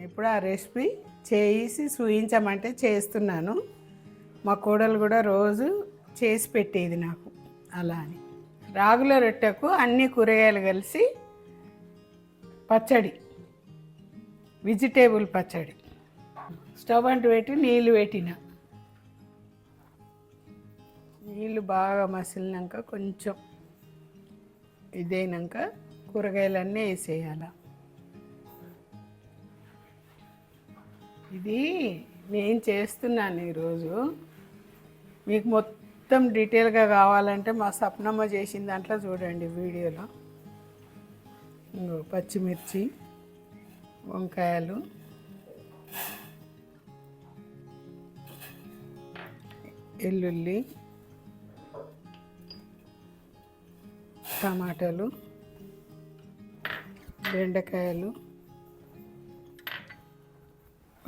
ఇప్పుడు ఆ రెసిపీ చేసి చూయించమంటే చేస్తున్నాను. మా కోడలు కూడా రోజు చేసి పెట్టేది నాకు. అలా అని. రాగుల రొట్టెకు అన్ని కూరగాయలు కలిసి పచ్చడి. వెజిటేబుల్ పచ్చడి. స్టవ్ అంటు పెట్టి నీళ్ళు పెట్టిన. నీళ్ళు బాగా మసిలినాక కొంచెం ఇదైనాక కూరగాయలన్నీ వేసేయాలా. ఇది నేను చేస్తున్నాను ఈరోజు. మీకు మొత్తం డీటెయిల్గా కావాలంటే మా సప్నమ్మ చేసిన దాంట్లో చూడండి వీడియోలో. ఇంగో పచ్చిమిర్చి వంకాయలు. ఎల్లుల్లి టమాటాలు బెండకాయలు.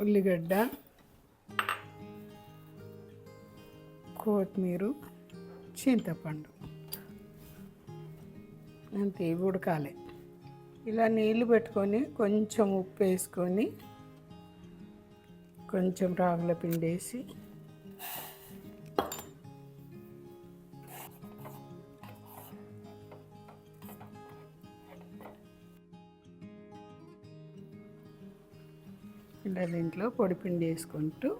ఉల్లిగడ్డ కొత్తిమీర చింతపండు. అంతే ఇవి ఉడకాలి. ఇలా నీళ్ళు పెట్టుకొని కొంచెం ఉప్పు వేసుకొని కొంచెం రాగుల పిండి వేసి ఇలా దీంట్లో పొడి పిండి వేసుకుంటూ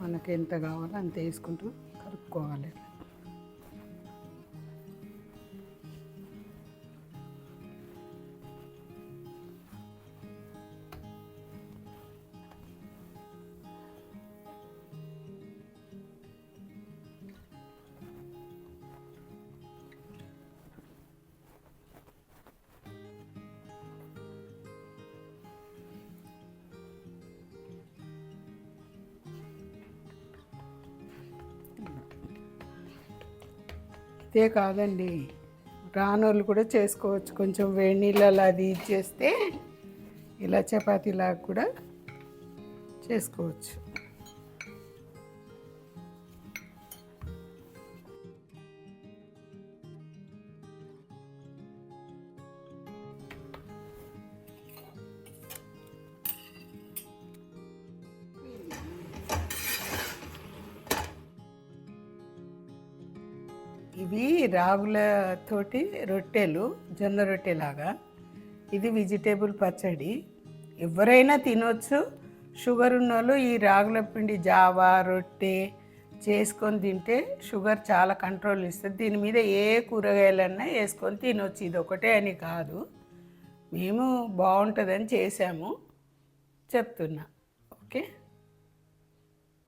మనకి ఎంత కావాలో అంత వేసుకుంటూ కలుపుకోవాలి. అంతే కాదండి. రానోళ్ళు కూడా చేసుకోవచ్చు. కొంచెం వేడి నీళ్ళలా అది ఇచ్చేస్తే ఇలా చపాతీలాగా కూడా చేసుకోవచ్చు. ఇవి రాగులతోటి రొట్టెలు జొన్న రొట్టెలాగా. ఇది వెజిటేబుల్ పచ్చడి. ఎవరైనా తినొచ్చు. షుగర్ ఉన్నోళ్ళు ఈ రాగుల పిండి జావా రొట్టె చేసుకొని తింటే షుగర్ చాలా కంట్రోల్ ఇస్తుంది. దీని మీద ఏ కూరగాయలన్నా వేసుకొని తినొచ్చు. ఇది ఒకటే అని కాదు. మేము బాగుంటుందని చేసాము చెప్తున్నా. ఓకే?